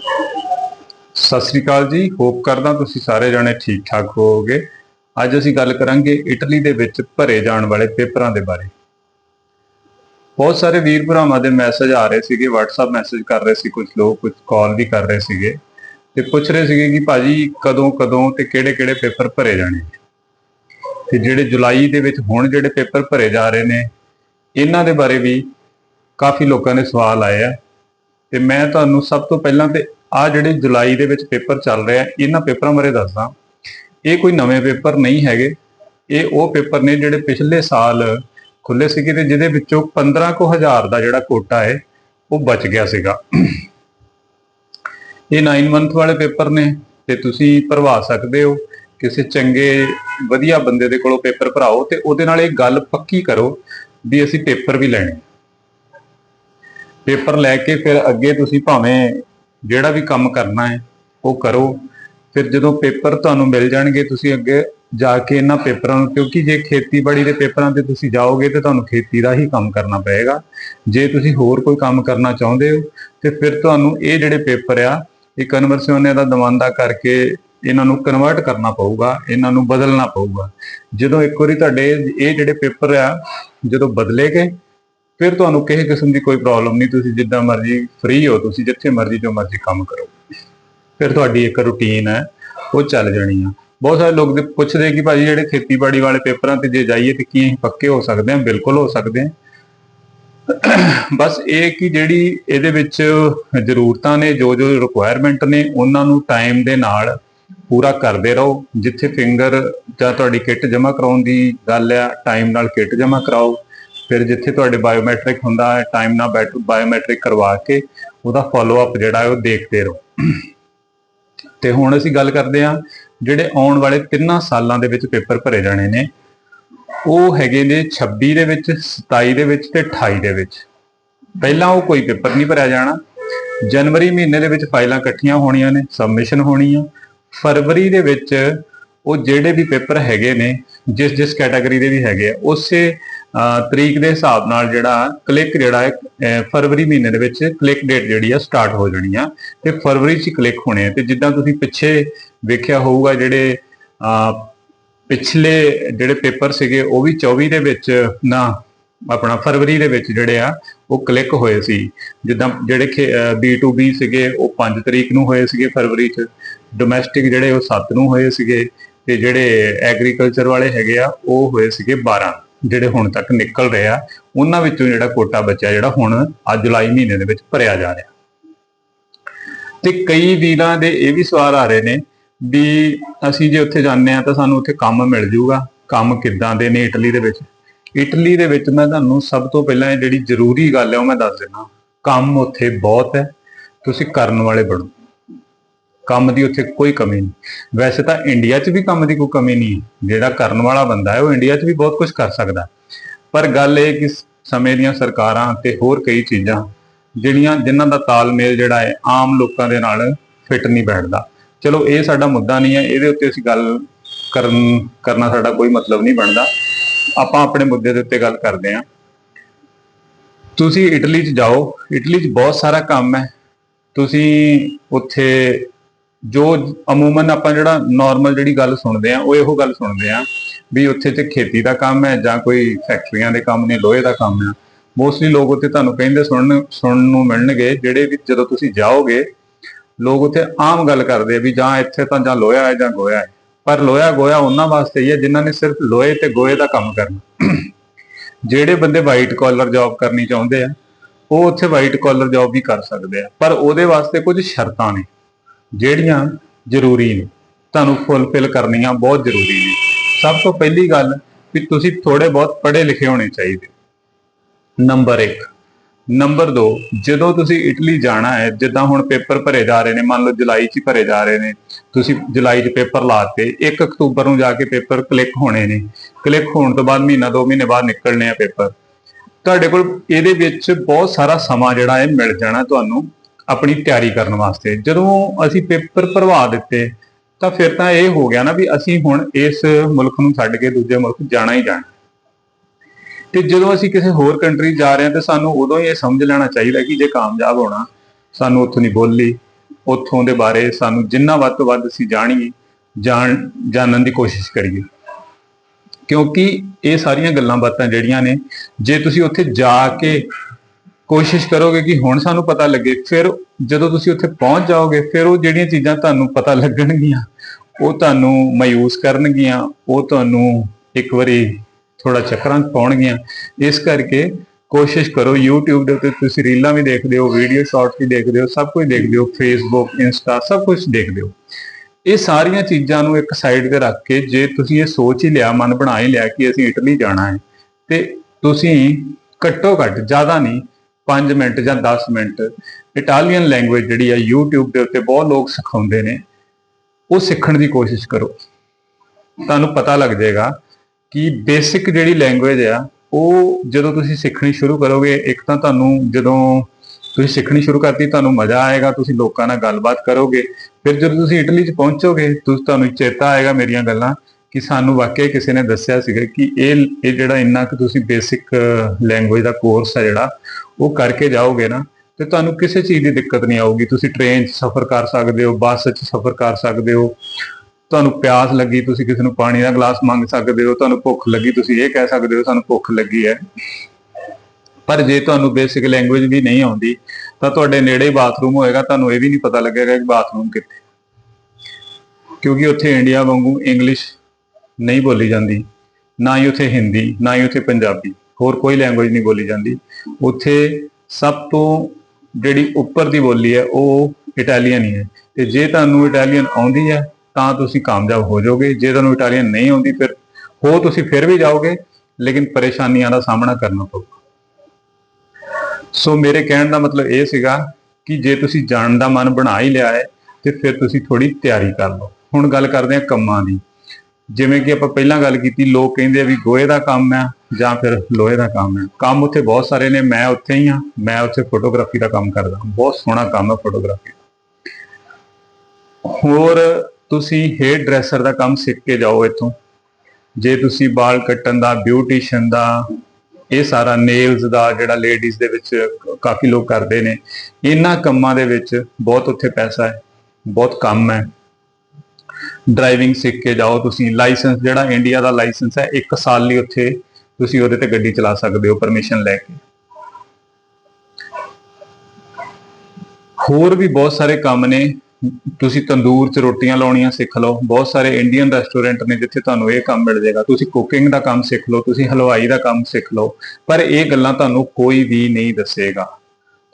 ਸਤਿ ਸ੍ਰੀ ਅਕਾਲ ਜੀ, ਹੋਪ ਕਰਦਾ ਤੁਸੀਂ ਸਾਰੇ ਜਾਣੇ ਠੀਕ ਠਾਕ ਹੋਵੋਗੇ। ਅੱਜ ਅਸੀਂ ਗੱਲ ਕਰਾਂਗੇ ਇਟਲੀ ਦੇ ਵਿੱਚ ਭਰੇ ਜਾਣ ਵਾਲੇ ਪੇਪਰਾਂ ਦੇ ਬਾਰੇ। ਬਹੁਤ ਸਾਰੇ ਵੀਰ ਭਰਾਵਾਂ ਦੇ ਮੈਸੇਜ ਆ ਰਹੇ ਸੀਗੇ, WhatsApp ਮੈਸੇਜ ਕਰ ਰਹੇ ਸੀ ਕੁਝ ਲੋਕ, ਕੁਝ ਕਾਲ ਵੀ ਕਰ ਰਹੇ ਸੀਗੇ। ਤੇ ਪੁੱਛ ਰਹੇ ਸੀਗੇ ਕਿ ਭਾਜੀ ਕਦੋਂ ਕਦੋਂ ਤੇ ਕਿਹੜੇ ਕਿਹੜੇ ਪੇਪਰ ਭਰੇ ਜਾਣੇ ਤੇ ਜਿਹੜੇ ਜੁਲਾਈ ਦੇ ਵਿੱਚ ਹੁਣ ਜਿਹੜੇ ਪੇਪਰ ਭਰੇ ਜਾ ਰਹੇ ਨੇ, ਇਹਨਾਂ ਦੇ ਬਾਰੇ ਵੀ ਕਾਫੀ ਲੋਕਾਂ ਨੇ ਸਵਾਲ ਆਏ ਆ। ਤੇ ਮੈਂ ਤੁਹਾਨੂੰ ਸਭ ਤੋਂ ਪਹਿਲਾਂ ਤੇ ਆ ਜਿਹੜੇ ਜੁਲਾਈ ਦੇ ਵਿੱਚ ਪੇਪਰ ਚੱਲ ਰਿਹਾ ਇਹਨਾਂ ਪੇਪਰਾਂ ਬਾਰੇ ਦੱਸਦਾ। ਇਹ ਕੋਈ ਨਵੇਂ ਪੇਪਰ ਨਹੀਂ ਹੈਗੇ। ਇਹ ਉਹ ਪੇਪਰ ਨੇ ਜਿਹੜੇ ਪਿਛਲੇ ਸਾਲ ਖੁੱਲੇ ਸੀਗੇ ਤੇ ਜਿਹਦੇ ਵਿੱਚੋਂ 15 ਕੁ ਹਜ਼ਾਰ ਦਾ ਜਿਹੜਾ ਕੋਟਾ ਹੈ, ਉਹ ਬਚ ਗਿਆ ਸੀਗਾ। ਇਹ 9 ਮੰਥ ਵਾਲੇ ਪੇਪਰ ਨੇ ਤੇ ਤੁਸੀਂ ਭਰਵਾ ਸਕਦੇ ਹੋ। ਕਿਸੇ ਚੰਗੇ, ਵਧੀਆ ਬੰਦੇ ਦੇ ਕੋਲੋਂ ਪੇਪਰ ਭਰਾਓ ਤੇ ਉਹਦੇ ਨਾਲ ਇਹ ਗੱਲ ਪੱਕੀ ਕਰੋ ਵੀ ਅਸੀਂ ਪੇਪਰ ਵੀ ਲੈਣੇ। ਪੇਪਰ ਲੈ ਕੇ ਫਿਰ ਅੱਗੇ ਤੁਸੀਂ ਭਾਵੇਂ ਜਿਹੜਾ ਵੀ ਕੰਮ ਕਰਨਾ ਹੈ, ਉਹ ਕਰੋ। ਫਿਰ ਜਦੋਂ ਪੇਪਰ ਤੁਹਾਨੂੰ ਮਿਲ ਜਾਣਗੇ, ਤੁਸੀਂ ਅੱਗੇ ਜਾ ਕੇ ਇਹਨਾਂ ਪੇਪਰਾਂ ਨੂੰ, ਕਿਉਂਕਿ ਜੇ ਖੇਤੀਬਾੜੀ ਦੇ ਪੇਪਰਾਂ ਤੇ ਤੁਸੀਂ ਜਾਓਗੇ, ਤੇ ਤੁਹਾਨੂੰ ਖੇਤੀ ਦਾ ਹੀ ਕੰਮ ਕਰਨਾ ਪਏਗਾ। ਜੇ ਤੁਸੀਂ ਹੋਰ ਕੋਈ ਕੰਮ ਕਰਨਾ ਚਾਹੁੰਦੇ ਹੋ, ਤੇ ਫਿਰ ਤੁਹਾਨੂੰ ਇਹ ਜਿਹੜੇ ਪੇਪਰ ਆ, ਇਹ ਕਨਵਰਸੀਓਨੇ ਦਾ ਦਵਾਂਦਾ ਕਰਕੇ ਇਹਨਾਂ ਨੂੰ ਕਨਵਰਟ ਕਰਨਾ ਪਊਗਾ, ਇਹਨਾਂ ਨੂੰ ਬਦਲਣਾ ਪਊਗਾ। ਜਦੋਂ ਇੱਕ ਵਾਰੀ ਤੁਹਾਡੇ ਇਹ ਜਿਹੜੇ ਪੇਪਰ ਆ, ਜਦੋਂ ਬਦਲੇ ਗਏ ਫਿਰ ਤੁਹਾਨੂੰ ਕਿਸੇ ਕਿਸਮ ਦੀ ਕੋਈ ਪ੍ਰੋਬਲਮ ਨਹੀਂ, ਤੁਸੀਂ ਜਿੱਦਾਂ ਮਰਜ਼ੀ ਫ੍ਰੀ ਹੋ, ਤੁਸੀਂ ਜਿੱਥੇ ਮਰਜ਼ੀ ਜੋ ਮਰਜ਼ੀ ਕੰਮ ਕਰੋ। ਫਿਰ ਤੁਹਾਡੀ ਇੱਕ ਰੁਟੀਨ ਹੈ, ਉਹ ਚੱਲ ਜਾਣੀ ਆ। ਬਹੁਤ ਸਾਰੇ ਲੋਕ ਪੁੱਛਦੇ ਕਿ ਭਾਜੀ ਜਿਹੜੇ ਖੇਤੀਬਾੜੀ ਵਾਲੇ ਪੇਪਰਾਂ ਤੇ ਜੇ ਜਾਈਏ ਤੇ ਕੀ ਅਸੀਂ ਪੱਕੇ ਹੋ ਸਕਦੇ ਹਾਂ, ਬਿਲਕੁਲ ਹੋ ਸਕਦੇ ਹਾਂ। ਬਸ ਇਹ ਕਿ ਜਿਹੜੀ ਇਹਦੇ ਵਿੱਚ ਜ਼ਰੂਰਤਾਂ ਨੇ, ਜੋ ਜੋ ਰਿਕੁਆਇਰਮੈਂਟ ਨੇ, ਉਹਨਾਂ ਨੂੰ ਟਾਈਮ ਦੇ ਨਾਲ ਪੂਰਾ ਕਰਦੇ ਰਹੋ। ਜਿੱਥੇ ਫਿੰਗਰ ਜਾਂ ਤੁਹਾਡੀ ਕਿੱਟ ਜਮ੍ਹਾਂ ਕਰਾਉਣ ਦੀ ਗੱਲ ਆ ਟਾਈਮ ਨਾਲ ਕਿੱਟ ਜਮ੍ਹਾਂ ਕਰਾਓ। ਫਿਰ ਜਿੱਥੇ ਤੁਹਾਡੇ ਬਾਇਓਮੈਟ੍ਰਿਕ ਹੁੰਦਾ ਹੈ ਟਾਈਮ ਨਾਲ ਬਾਇਓਮੈਟ੍ਰਿਕ ਕਰਵਾ ਕੇ ਉਹਦਾ ਫਾਲੋ ਅਪ ਜਿਹੜਾ ਹੈ ਉਹ ਦੇਖਦੇ ਰਹੋ। ਤੇ ਹੁਣ ਅਸੀਂ ਗੱਲ ਕਰਦੇ ਹਾਂ, ਜਿਹੜੇ ਆਉਣ ਵਾਲੇ 3 ਸਾਲਾਂ ਦੇ ਵਿੱਚ ਪੇਪਰ ਭਰੇ ਜਾਣੇ ਨੇ, ਉਹ ਹੈਗੇ ਨੇ 26 ਦੇ ਵਿੱਚ 27 ਦੇ ਵਿੱਚ ਤੇ 28 ਦੇ ਵਿੱਚ। ਪਹਿਲਾਂ ਉਹ ਕੋਈ ਪੇਪਰ ਨਹੀਂ ਭਰਿਆ ਜਾਣਾ। ਜਨਵਰੀ ਮਹੀਨੇ ਦੇ ਵਿੱਚ ਫਾਈਲਾਂ ਇਕੱਠੀਆਂ ਹੋਣੀਆਂ ਨੇ ਸਬਮਿਸ਼ਨ ਹੋਣੀ ਆ ਫਰਵਰੀ ਦੇ ਵਿੱਚ ਉਹ ਜਿਹੜੇ ਵੀ ਪੇਪਰ ਹੈਗੇ ਨੇ ਜਿਸ ਜਿਸ ਕੈਟਾਗਰੀ ਦੇ ਵੀ ਹੈਗੇ ਆ, ਉਸੇ ਤਰੀਕ ਦੇ ਹਿਸਾਬ ਨਾਲ ਜਿਹੜਾ ਕਲਿੱਕ ਜਿਹੜਾ ਹੈ ਫਰਵਰੀ ਮਹੀਨੇ ਦੇ ਵਿੱਚ ਕਲਿੱਕ ਡੇਟ ਜਿਹੜੀ ਆ ਸਟਾਰਟ ਹੋ ਜਾਣੀ ਆ। ਤੇ ਫਰਵਰੀ 'ਚ ਕਲਿੱਕ ਹੋਣੇ ਆ। ਤੇ ਜਿੱਦਾਂ ਤੁਸੀਂ ਪਿੱਛੇ ਵੇਖਿਆ ਹੋਊਗਾ ਜਿਹੜੇ ਪਿਛਲੇ ਜਿਹੜੇ ਪੇਪਰ ਸੀਗੇ, ਉਹ ਵੀ 24 ਦੇ ਵਿੱਚ ਨਾ, ਆਪਣਾ ਫਰਵਰੀ ਦੇ ਵਿੱਚ ਜਿਹੜੇ ਆ, ਉਹ ਕਲਿੱਕ ਹੋਏ ਸੀ। ਜਿੱਦਾਂ ਜਿਹੜੇ B2B ਸੀਗੇ, ਉਹ 5 ਤਰੀਕ ਨੂੰ ਹੋਏ ਸੀਗੇ ਫਰਵਰੀ 'ਚ। ਡੋਮੈਸਟਿਕ ਜਿਹੜੇ ਉਹ 7 ਨੂੰ ਹੋਏ ਸੀਗੇ। ਤੇ ਜਿਹੜੇ ਐਗਰੀਕਲਚਰ ਵਾਲੇ ਹੈਗੇ ਆ, ਉਹ ਹੋਏ ਸੀਗੇ 12 ਜਿਹੜੇ ਹੁਣ ਤੱਕ ਨਿਕਲ ਰਹੇ ਆ, ਉਹਨਾਂ ਵਿੱਚੋਂ ਜਿਹੜਾ ਕੋਟਾ ਬਚਿਆ, ਜਿਹੜਾ ਹੁਣ ਅੱਜ ਜੁਲਾਈ ਮਹੀਨੇ ਦੇ ਵਿੱਚ ਭਰਿਆ ਜਾ ਰਿਹਾ। ਤੇ ਕਈ ਵੀਰਾਂ ਦੇ ਇਹ ਵੀ ਸਵਾਲ ਆ ਰਹੇ ਨੇ ਵੀ ਅਸੀਂ ਜੇ ਉੱਥੇ ਜਾਂਦੇ ਆ ਤਾਂ ਸਾਨੂੰ ਉੱਥੇ ਕੰਮ ਮਿਲ ਜੂਗਾ। ਕੰਮ ਕਿੱਦਾਂ ਦੇ ਨੇ ਇਟਲੀ ਦੇ ਵਿੱਚ? ਇਟਲੀ ਦੇ ਵਿੱਚ ਮੈਂ ਤੁਹਾਨੂੰ ਸਭ ਤੋਂ ਪਹਿਲਾਂ ਇਹ ਜਿਹੜੀ ਜ਼ਰੂਰੀ ਗੱਲ ਹੈ ਉਹ ਮੈਂ ਦੱਸ ਦਿੰਦਾ। ਕੰਮ ਉੱਥੇ ਬਹੁਤ ਹੈ। ਤੁਸੀਂ ਕਰਨ ਵਾਲੇ ਬਣੋ। ਕੰਮ ਦੀ ਉੱਥੇ ਕੋਈ ਕਮੀ ਨਹੀਂ। ਵੈਸੇ ਤਾਂ ਇੰਡੀਆ 'ਚ ਵੀ ਕੰਮ ਦੀ ਕੋਈ ਕਮੀ ਨਹੀਂ ਜਿਹੜਾ ਕਰਨ ਵਾਲਾ ਬੰਦਾ ਹੈ, ਉਹ ਇੰਡੀਆ 'ਚ ਵੀ ਬਹੁਤ ਕੁਝ ਕਰ ਸਕਦਾ ਪਰ ਗੱਲ ਇਹ ਕਿ ਸਮੇਂ ਦੀਆਂ ਸਰਕਾਰਾਂ ਤੇ ਹੋਰ ਕਈ ਚੀਜ਼ਾਂ ਜਿਹੜੀਆਂ ਜਿਨ੍ਹਾਂ ਦਾ ਤਾਲਮੇਲ ਜਿਹੜਾ ਹੈ, ਆਮ ਲੋਕਾਂ ਦੇ ਨਾਲ ਫਿੱਟ ਨਹੀਂ ਬੈਠਦਾ। ਚਲੋ, ਇਹ ਸਾਡਾ ਮੁੱਦਾ ਨਹੀਂ ਹੈ। ਇਹਦੇ ਉੱਤੇ ਅਸੀਂ ਗੱਲ ਕਰਨ, ਕਰਨਾ ਸਾਡਾ ਕੋਈ ਮਤਲਬ ਨਹੀਂ ਬਣਦਾ। ਆਪਾਂ ਆਪਣੇ ਮੁੱਦੇ ਦੇ ਉੱਤੇ ਗੱਲ ਕਰਦੇ ਹਾਂ। ਤੁਸੀਂ ਇਟਲੀ 'ਚ ਜਾਓ। ਇਟਲੀ 'ਚ ਬਹੁਤ ਸਾਰਾ ਕੰਮ ਹੈ। ਤੁਸੀਂ ਉੱਥੇ ਜੋ ਅਮੂਮਨ ਆਪਾਂ ਜਿਹੜਾ ਨਾਰਮਲ ਜਿਹੜੀ ਗੱਲ ਸੁਣਦੇ ਆ ਉਹ ਇਹੋ ਗੱਲ ਸੁਣਦੇ ਆ ਵੀ ਉੱਥੇ ਤੇ ਖੇਤੀ ਦਾ ਕੰਮ ਹੈ ਜਾਂ ਕੋਈ ਫੈਕਟਰੀਆਂ ਦੇ ਕੰਮ ਨੇ, ਲੋਹੇ ਦਾ ਕੰਮ ਹੈ। ਮੋਸਟਲੀ ਲੋਕ ਉੱਥੇ ਤੁਹਾਨੂੰ ਕਹਿੰਦੇ ਸੁਣਨ ਸੁਣਨ ਨੂੰ ਮਿਲਣਗੇ, ਜਿਹੜੇ ਵੀ ਜਦੋਂ ਤੁਸੀਂ ਜਾਓਗੇ, ਲੋਕ ਉੱਥੇ ਆਮ ਗੱਲ ਕਰਦੇ ਆ ਵੀ ਜਾਂ ਇੱਥੇ ਤਾਂ ਜਾਂ ਲੋਹਾ ਹੈ ਜਾਂ ਗੋਇਆ ਹੈ। ਪਰ ਲੋਹਾ ਗੋਇਆ ਉਹਨਾਂ ਵਾਸਤੇ ਹੀ ਹੈ ਜਿਨ੍ਹਾਂ ਨੇ ਸਿਰਫ ਲੋਹੇ ਤੇ ਗੋਏ ਦਾ ਕੰਮ ਕਰਨਾ। ਜਿਹੜੇ ਬੰਦੇ ਵਾਈਟ ਕਾਲਰ ਜੌਬ ਕਰਨੀ ਚਾਹੁੰਦੇ ਆ, ਉਹ ਉੱਥੇ ਵਾਈਟ ਕਾਲਰ ਜੌਬ ਵੀ ਕਰ ਸਕਦੇ ਆ। ਪਰ ਉਹਦੇ ਵਾਸਤੇ ਕੁਝ ਸ਼ਰਤਾਂ ਨੇ। ਜਿਹੜੀਆਂ ਜ਼ਰੂਰੀ ਨੇ। ਤੁਹਾਨੂੰ ਫੁੱਲਫਿਲ ਕਰਨੀਆਂ ਬਹੁਤ ਜ਼ਰੂਰੀ ਨੇ। ਸਭ ਤੋਂ ਪਹਿਲੀ ਗੱਲ ਵੀ ਤੁਸੀਂ ਥੋੜੇ ਬਹੁਤ ਪੜ੍ਹੇ ਲਿਖੇ ਹੋਣੇ ਚਾਹੀਦੇ। ਨੰਬਰ 1 ਨੰਬਰ 2 ਜਦੋਂ ਤੁਸੀਂ ਇਟਲੀ ਜਾਣਾ ਹੈ, ਜਿੱਦਾਂ ਹੁਣ ਪੇਪਰ ਭਰੇ ਜਾ ਰਹੇ ਨੇ, ਮੰਨ ਲਓ ਜੁਲਾਈ 'ਚ ਭਰੇ ਜਾ ਰਹੇ ਨੇ, ਤੁਸੀਂ ਜੁਲਾਈ 'ਚ ਪੇਪਰ ਲਾਤੇ 1 ਅਕਤੂਬਰ ਨੂੰ ਜਾ ਕੇ ਪੇਪਰ ਕਲਿੱਕ ਹੋਣੇ ਨੇ। ਕਲਿੱਕ ਹੋਣ ਤੋਂ ਬਾਅਦ ਮਹੀਨਾ 2 ਮਹੀਨੇ ਬਾਅਦ ਨਿਕਲਣੇ ਆ ਪੇਪਰ। ਤੁਹਾਡੇ ਕੋਲ ਇਹਦੇ ਵਿੱਚ ਬਹੁਤ ਸਾਰਾ ਸਮਾਂ ਜਿਹੜਾ ਹੈ ਮਿਲ ਜਾਣਾ ਤੁਹਾਨੂੰ। ਆਪਣੀ ਤਿਆਰੀ ਕਰਨ ਵਾਸਤੇ। ਜਦੋਂ ਅਸੀਂ ਪੇਪਰ ਭਰਵਾ ਦਿੱਤੇ, ਤਾਂ ਫਿਰ ਤਾਂ ਇਹ ਹੋ ਗਿਆ ਨਾ ਵੀ ਅਸੀਂ ਹੁਣ ਇਸ ਮੁਲਕ ਨੂੰ ਛੱਡ ਕੇ ਦੂਜੇ ਮੁਲਕ ਜਾਣਾ ਹੀ ਜਾਣਾ। ਤੇ ਜਦੋਂ ਅਸੀਂ ਕਿਸੇ ਹੋਰ ਕੰਟਰੀ ਜਾ ਰਹੇ ਹਾਂ, ਤੇ ਸਾਨੂੰ ਉਦੋਂ ਹੀ ਇਹ ਸਮਝ ਲੈਣਾ ਚਾਹੀਦਾ ਕਿ ਜੇ ਕਾਮਯਾਬ ਹੋਣਾ, ਸਾਨੂੰ ਉੱਥੋਂ ਦੀ ਬੋਲੀ, ਉੱਥੋਂ ਦੇ ਬਾਰੇ ਸਾਨੂੰ ਜਿੰਨਾ ਵੱਧ ਤੋਂ ਵੱਧ ਅਸੀਂ ਜਾਣੀਏ, ਜਾਣ, ਜਾਣਨ ਦੀ ਕੋਸ਼ਿਸ਼ ਕਰੀਏ। ਕਿਉਂਕਿ ਇਹ ਸਾਰੀਆਂ ਗੱਲਾਂ ਬਾਤਾਂ ਜਿਹੜੀਆਂ ਨੇ, ਜੇ ਤੁਸੀਂ ਉੱਥੇ ਜਾ ਕੇ ਕੋਸ਼ਿਸ਼ ਕਰੋਗੇ ਕਿ ਹੁਣ ਸਾਨੂੰ ਪਤਾ ਲੱਗੇ, ਫਿਰ ਜਦੋਂ ਤੁਸੀਂ ਉੱਥੇ ਪਹੁੰਚ ਜਾਓਗੇ, ਫਿਰ ਉਹ ਜਿਹੜੀਆਂ ਚੀਜ਼ਾਂ ਤੁਹਾਨੂੰ ਪਤਾ ਲੱਗਣਗੀਆਂ, ਉਹ ਤੁਹਾਨੂੰ ਮਾਯੂਸ ਕਰਨਗੀਆਂ, ਉਹ ਤੁਹਾਨੂੰ ਇੱਕ ਵਾਰੀ ਥੋੜਾ ਚੱਕਰਾਂ 'ਚ ਪਾਉਣਗੀਆਂ। ਇਸ ਕਰਕੇ ਕੋਸ਼ਿਸ਼ ਕਰੋ, YouTube ਦੇ ਉੱਤੇ ਤੁਸੀਂ ਰੀਲਾਂ ਵੀ ਦੇਖਦੇ ਹੋ ਵੀਡੀਓ ਸ਼ਾਰਟ ਵੀ ਦੇਖਦੇ ਹੋ, ਸਭ ਕੁਝ ਦੇਖਦੇ ਹੋ, Facebook ਇੰਸਟਾ ਸਭ ਕੁਝ ਦੇਖਦੇ ਹੋ। ਇਹ ਸਾਰੀਆਂ ਚੀਜ਼ਾਂ ਨੂੰ ਇੱਕ ਸਾਈਡ ਤੇ ਰੱਖ ਕੇ ਜੇ ਤੁਸੀਂ ਇਹ ਸੋਚ ਹੀ ਲਿਆ, ਮਨ ਬਣਾ ਹੀ ਲਿਆ ਕਿ ਅਸੀਂ ਇਟਲੀ ਜਾਣਾ ਹੈ, ਤੇ ਤੁਸੀਂ ਘੱਟੋ ਘੱਟ, ਜ਼ਿਆਦਾ ਨਹੀਂ 5 ਮਿੰਟ ਜਾਂ 10 ਮਿੰਟ। ਇਟਾਲੀਅਨ ਲੈਂਗੁਏਜ ਜਿਹੜੀ ਆ YouTube ਦੇ ਉੱਤੇ ਬਹੁਤ ਲੋਕ ਸਿਖਾਉਂਦੇ ਨੇ, ਉਹ ਸਿੱਖਣ ਦੀ ਕੋਸ਼ਿਸ਼ ਕਰੋ। ਤੁਹਾਨੂੰ ਪਤਾ ਲੱਗ ਜਾਏਗਾ ਕਿ ਬੇਸਿਕ ਜਿਹੜੀ ਲੈਂਗੁਏਜ ਆ, ਉਹ ਜਦੋਂ ਤੁਸੀਂ ਸਿੱਖਣੀ ਸ਼ੁਰੂ ਕਰੋਗੇ, ਇੱਕ ਤਾਂ ਤੁਹਾਨੂੰ ਜਦੋਂ ਤੁਸੀਂ ਸਿੱਖਣੀ ਸ਼ੁਰੂ ਕਰਤੀ, ਤੁਹਾਨੂੰ ਮਜ਼ਾ ਆਏਗਾ, ਤੁਸੀਂ ਲੋਕਾਂ ਨਾਲ ਗੱਲਬਾਤ ਕਰੋਗੇ। ਫਿਰ ਜਦੋਂ ਤੁਸੀਂ ਇਟਲੀ 'ਚ ਪਹੁੰਚੋਗੇ, ਤੁਸੀਂ, ਤੁਹਾਨੂੰ ਚੇਤਾ ਆਏਗਾ ਮੇਰੀਆਂ ਗੱਲਾਂ ਕਿ ਸਾਨੂੰ ਵਾਕਿਆ ਕਿਸੇ ਨੇ ਦੱਸਿਆ ਸੀਗਾ ਕਿ ਇਹ ਇਹ ਜਿਹੜਾ ਇੰਨਾ ਕਿ ਤੁਸੀਂ ਬੇਸਿਕ ਲੈਂਗੁਏਜ ਦਾ ਕੋਰਸ ਹੈ ਜਿਹੜਾ, ਉਹ ਕਰਕੇ ਜਾਓਗੇ ਨਾ, ਤੇ ਤੁਹਾਨੂੰ ਕਿਸੇ ਚੀਜ਼ ਦੀ ਦਿੱਕਤ ਨਹੀਂ ਆਊਗੀ। ਤੁਸੀਂ ਟ੍ਰੇਨ 'ਚ ਸਫ਼ਰ ਕਰ ਸਕਦੇ ਹੋ, ਬੱਸ 'ਚ ਸਫ਼ਰ ਕਰ ਸਕਦੇ ਹੋ। ਤੁਹਾਨੂੰ ਪਿਆਸ ਲੱਗੀ, ਤੁਸੀਂ ਕਿਸੇ ਨੂੰ ਪਾਣੀ ਦਾ ਗਲਾਸ ਮੰਗ ਸਕਦੇ ਹੋ, ਤੁਹਾਨੂੰ ਭੁੱਖ ਲੱਗੀ, ਤੁਸੀਂ ਇਹ ਕਹਿ ਸਕਦੇ ਹੋ, ਸਾਨੂੰ ਭੁੱਖ ਲੱਗੀ ਹੈ। ਪਰ ਜੇ ਤੁਹਾਨੂੰ ਬੇਸਿਕ ਲੈਂਗੁਏਜ ਵੀ ਨਹੀਂ ਆਉਂਦੀ, ਤਾਂ ਤੁਹਾਡੇ ਨੇੜੇ ਹੀ ਬਾਥਰੂਮ ਹੋਏਗਾ, ਤੁਹਾਨੂੰ ਇਹ ਵੀ ਨਹੀਂ ਪਤਾ ਲੱਗੇਗਾ ਕਿ ਬਾਥਰੂਮ ਕਿੱਥੇ। ਕਿਉਂਕਿ ਉੱਥੇ ਇੰਡੀਆ ਵਾਂਗੂ ਇੰਗਲਿਸ਼ ਨਹੀਂ ਬੋਲੀ ਜਾਂਦੀ, ਨਾ ਹੀ ਉੱਥੇ ਹਿੰਦੀ, ਨਾ ਹੀ ਉੱਥੇ ਪੰਜਾਬੀ, ਹੋਰ ਕੋਈ ਲੈਂਗੁਏਜ ਨਹੀਂ ਬੋਲੀ ਜਾਂਦੀ। ਉੱਥੇ ਸਭ ਤੋਂ ਜਿਹੜੀ ਉੱਪਰ ਦੀ ਬੋਲੀ ਹੈ, ਉਹ ਇਟਾਲੀਅਨ ਹੀ ਹੈ। ਤੇ ਜੇ ਤੁਹਾਨੂੰ ਇਟਾਲੀਅਨ ਆਉਂਦੀ ਹੈ, ਤਾਂ ਤੁਸੀਂ ਕਾਮਯਾਬ ਹੋ ਜਾਓਗੇ। ਜੇ ਤੁਹਾਨੂੰ ਇਟਾਲੀਅਨ ਨਹੀਂ ਆਉਂਦੀ, ਫਿਰ ਹੋ ਤੁਸੀਂ ਫਿਰ ਵੀ ਜਾਓਗੇ, ਲੇਕਿਨ ਪਰੇਸ਼ਾਨੀਆਂ ਦਾ ਸਾਹਮਣਾ ਕਰਨਾ ਪਊਗਾ। ਸੋ ਮੇਰੇ ਕਹਿਣ ਦਾ ਮਤਲਬ ਇਹ ਸੀਗਾ ਕਿ ਜੇ ਤੁਸੀਂ ਜਾਣ ਦਾ ਮਨ ਬਣਾ ਹੀ ਲਿਆ ਹੈ, ਤੇ ਫਿਰ ਤੁਸੀਂ ਥੋੜੀ ਤਿਆਰੀ ਕਰ ਲਓ। ਹੁਣ ਗੱਲ ਕਰਦੇ ਹਾਂ ਕੰਮਾਂ ਦੀ। ਜਿਵੇਂ ਕਿ ਆਪਾਂ ਪਹਿਲਾਂ ਗੱਲ ਕੀਤੀ, ਲੋਕ ਕਹਿੰਦੇ ਆ ਵੀ ਗੋਹੇ ਦਾ ਕੰਮ ਆ ਜਾਂ ਫਿਰ ਲੋਹੇ ਦਾ ਕੰਮ ਆ ਕੰਮ ਉੱਥੇ ਬਹੁਤ ਸਾਰੇ ਨੇ, ਮੈਂ ਉੱਥੇ ਹੀ ਆ ਮੈਂ ਉੱਥੇ ਫੋਟੋਗ੍ਰਾਫੀ ਦਾ ਕੰਮ ਕਰਦਾ ਬਹੁਤ ਸੋਹਣਾ ਕੰਮ ਹੈ ਫੋਟੋਗ੍ਰਾਫੀ ਹੋਰ ਤੁਸੀਂ ਹੇਅਰ ਡਰੈਸਰ ਦਾ ਕੰਮ ਸਿੱਖ ਕੇ ਜਾਓ ਇੱਥੋਂ। ਜੇ ਤੁਸੀਂ ਵਾਲ ਕੱਟਣ ਦਾ ਬਿਊਟੀਸ਼ੀਅਨ ਦਾ, ਇਹ ਸਾਰਾ ਨੇਲਸ ਦਾ, ਜਿਹੜਾ ਲੇਡੀਜ਼ ਦੇ ਵਿੱਚ ਕਾਫੀ ਲੋਕ ਕਰਦੇ ਨੇ, ਇਹਨਾਂ ਕੰਮਾਂ ਦੇ ਵਿੱਚ ਬਹੁਤ ਉੱਥੇ ਪੈਸਾ ਹੈ, ਬਹੁਤ ਕੰਮ ਹੈ। ਡਰਾਈਵਿੰਗ ਸਿੱਖ ਕੇ ਜਾਓ, ਤੁਸੀਂ ਲਾਇਸੈਂਸ ਜਿਹੜਾ ਇੰਡੀਆ ਦਾ ਲਾਇਸੈਂਸ ਹੈ 1 ਸਾਲ ਲਈ ਉੱਥੇ ਤੁਸੀਂ ਉਹਦੇ ਤੇ ਗੱਡੀ ਚਲਾ ਸਕਦੇ ਹੋ ਪਰਮਿਸ਼ਨ ਲੈ ਕੇ। ਹੋਰ ਵੀ ਬਹੁਤ ਸਾਰੇ ਕੰਮ ਨੇ, ਤੁਸੀਂ ਤੰਦੂਰ 'ਚ ਰੋਟੀਆਂ ਲਾਉਣੀਆਂ ਸਿੱਖ ਲਓ, ਬਹੁਤ ਸਾਰੇ ਇੰਡੀਅਨ ਰੈਸਟੋਰੈਂਟ ਨੇ ਜਿੱਥੇ ਤੁਹਾਨੂੰ ਇਹ ਕੰਮ ਮਿਲ ਜਾਏਗਾ। ਤੁਸੀਂ ਕੁਕਿੰਗ ਦਾ ਕੰਮ ਸਿੱਖ ਲਓ, ਤੁਸੀਂ ਹਲਵਾਈ ਦਾ ਕੰਮ ਸਿੱਖ ਲਓ, ਪਰ ਇਹ ਗੱਲਾਂ ਤੁਹਾਨੂੰ ਕੋਈ ਵੀ ਨਹੀਂ ਦੱਸੇਗਾ।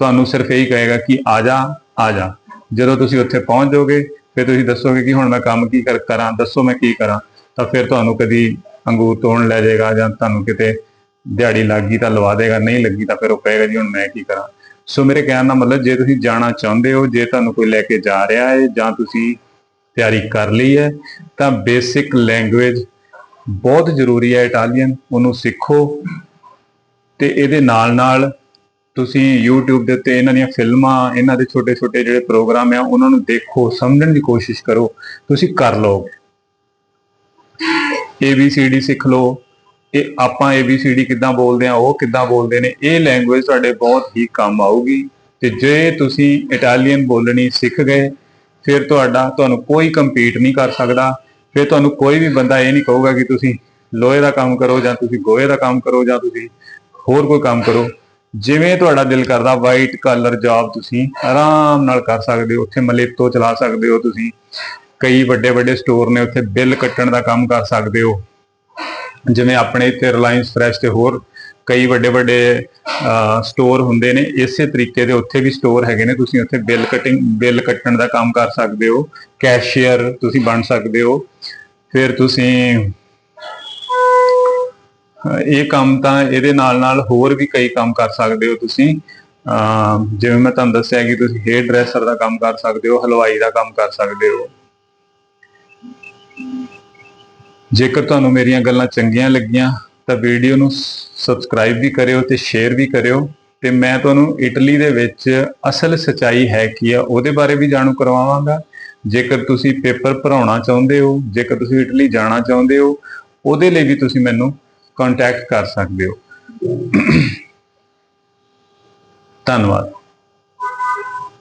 ਤੁਹਾਨੂੰ ਸਿਰਫ ਇਹੀ ਕਹੇਗਾ ਕਿ ਆ ਜਾ ਆ ਜਾ। ਜਦੋਂ ਤੁਸੀਂ ਉੱਥੇ ਪਹੁੰਚ ਜਾਓਗੇ ਫਿਰ ਤੁਸੀਂ ਦੱਸੋਗੇ ਕਿ ਹੁਣ ਮੈਂ ਕੰਮ ਕੀ ਕਰ, ਕਰਾਂ, ਦੱਸੋ ਮੈਂ ਕੀ ਕਰਾਂ? ਤਾਂ ਫਿਰ ਤੁਹਾਨੂੰ ਕਦੀ ਅੰਗੂਰ ਤੋੜਨ ਲੈ ਜਾਏਗਾ ਜਾਂ ਤੁਹਾਨੂੰ ਕਿਤੇ ਦਿਹਾੜੀ ਲੱਗ ਗਈ ਤਾਂ ਲਵਾ ਦੇਗਾ, ਨਹੀਂ ਲੱਗੀ ਤਾਂ ਫਿਰ ਉਹ ਕਹੇਗਾ ਜੀ ਹੁਣ ਮੈਂ ਕੀ ਕਰਾਂ? ਸੋ ਮੇਰੇ ਕਹਿਣ ਦਾ ਮਤਲਬ, ਜੇ ਤੁਸੀਂ ਜਾਣਾ ਚਾਹੁੰਦੇ ਹੋ, ਜੇ ਤੁਹਾਨੂੰ ਕੋਈ ਲੈ ਕੇ ਜਾ ਰਿਹਾ ਹੈ ਜਾਂ ਤੁਸੀਂ ਤਿਆਰੀ ਕਰ ਲਈ ਹੈ, ਤਾਂ ਬੇਸਿਕ ਲੈਂਗੁਏਜ ਬਹੁਤ ਜ਼ਰੂਰੀ ਹੈ ਇਟਾਲੀਅਨ ਉਹਨੂੰ ਸਿੱਖੋ ਤੇ ਇਹਦੇ ਨਾਲ ਨਾਲ ਤੁਸੀਂ YouTube ਦੇ ਉੱਤੇ ਇਹਨਾਂ ਦੀਆਂ ਫਿਲਮਾਂ, ਇਹਨਾਂ ਦੇ ਛੋਟੇ-ਛੋਟੇ ਜਿਹੜੇ ਪ੍ਰੋਗਰਾਮ ਆ, ਉਹਨਾਂ ਨੂੰ ਦੇਖੋ, ਸਮਝਣ ਦੀ ਕੋਸ਼ਿਸ਼ ਕਰੋ। ਤੁਸੀਂ ਕਰ ਲਓਗੇ। ABCD ਸਿੱਖ ਲਓ। ਇਹ ਆਪਾਂ ABCD ਕਿੱਦਾਂ ਬੋਲਦੇ ਆ, ਉਹ ਕਿੱਦਾਂ ਬੋਲਦੇ ਨੇ, ਇਹ ਲੈਂਗੁਏਜ ਤੁਹਾਡੇ ਬਹੁਤ ਹੀ ਕੰਮ ਆਊਗੀ। ਤੇ ਜੇ ਤੁਸੀਂ ਇਟਾਲੀਅਨ ਬੋਲਣੀ ਸਿੱਖ ਗਏ, ਫਿਰ ਤੁਹਾਡਾ, ਤੁਹਾਨੂੰ ਕੋਈ ਕੰਪੀਟ ਨਹੀਂ ਕਰ ਸਕਦਾ। ਫਿਰ ਤੁਹਾਨੂੰ ਕੋਈ ਵੀ ਬੰਦਾ ਇਹ ਨਹੀਂ ਕਹੂਗਾ ਕਿ ਤੁਸੀਂ ਲੋਹੇ ਦਾ ਕੰਮ ਕਰੋ ਜਾਂ ਤੁਸੀਂ ਗੋਹੇ ਦਾ ਕੰਮ ਕਰੋ ਜਾਂ ਤੁਸੀਂ ਹੋਰ ਕੋਈ ਕੰਮ ਕਰੋ। ਜਿਵੇਂ ਤੁਹਾਡਾ ਦਿਲ ਕਰਦਾ ਵਾਈਟ ਕਲਰ ਜੌਬ ਤੁਸੀਂ ਆਰਾਮ ਨਾਲ ਕਰ ਸਕਦੇ ਹੋ, ਉੱਥੇ ਮਲੇਤੋ ਚਲਾ ਸਕਦੇ ਹੋ ਤੁਸੀਂ। ਕਈ ਵੱਡੇ ਵੱਡੇ ਸਟੋਰ ਨੇ, ਉੱਥੇ ਬਿੱਲ ਕੱਟਣ ਦਾ ਕੰਮ ਕਰ ਸਕਦੇ ਹੋ। ਜਿਵੇਂ ਆਪਣੇ ਇੱਥੇ ਰਿਲਾਇੰਸ ਫਰੈਸ਼ ਤੇ ਹੋਰ ਕਈ ਵੱਡੇ ਵੱਡੇ ਸਟੋਰ ਹੁੰਦੇ ਨੇ, ਇਸੇ ਤਰੀਕੇ ਦੇ ਉੱਥੇ ਵੀ ਸਟੋਰ ਹੈਗੇ ਨੇ। ਤੁਸੀਂ ਉੱਥੇ ਬਿੱਲ ਕਟਿੰਗ ਬਿੱਲ ਕੱਟਣ ਦਾ ਕੰਮ ਕਰ ਸਕਦੇ ਹੋ। ਕੈਸ਼ੀਅਰ ਤੁਸੀਂ ਬਣ ਸਕਦੇ ਹੋ। ਫਿਰ ਤੁਸੀਂ ਇਹ ਕੰਮ ਤਾਂ ਇਹਦੇ ਨਾਲ ਨਾਲ ਹੋਰ ਵੀ ਕਈ ਕੰਮ ਕਰ ਸਕਦੇ ਹੋ ਤੁਸੀਂ। ਜਿਵੇਂ ਮੈਂ ਤੁਹਾਨੂੰ ਦੱਸਿਆ ਕਿ ਤੁਸੀਂ ਹੇਅਰ ਡਰੈਸਰ ਦਾ ਕੰਮ ਕਰ ਸਕਦੇ ਹੋ, ਹਲਵਾਈ ਦਾ ਕੰਮ ਕਰ ਸਕਦੇ ਹੋ। ਜੇਕਰ ਤੁਹਾਨੂੰ ਮੇਰੀਆਂ ਗੱਲਾਂ ਚੰਗੀਆਂ ਲੱਗੀਆਂ, ਤਾਂ ਵੀਡੀਓ ਨੂੰ ਸਬਸਕ੍ਰਾਈਬ ਵੀ ਕਰਿਓ ਤੇ ਸ਼ੇਅਰ ਵੀ ਕਰਿਓ। ਤੇ ਮੈਂ ਤੁਹਾਨੂੰ ਇਟਲੀ ਦੇ ਵਿੱਚ ਅਸਲ ਸਚਾਈ ਹੈ ਕੀ ਆ, ਉਹਦੇ ਬਾਰੇ ਵੀ ਜਾਣੂ ਕਰਵਾਵਾਂਗਾ। ਜੇਕਰ ਤੁਸੀਂ ਪੇਪਰ ਭਰਾਉਣਾ ਚਾਹੁੰਦੇ ਹੋ, ਜੇਕਰ ਤੁਸੀਂ ਇਟਲੀ ਜਾਣਾ ਚਾਹੁੰਦੇ ਹੋ, ਉਹਦੇ ਲਈ ਵੀ ਤੁਸੀਂ ਮੈਨੂੰ ਕੰਟੈਕਟ ਕਰ ਸਕਦੇ ਹੋ। ਧੰਨਵਾਦ।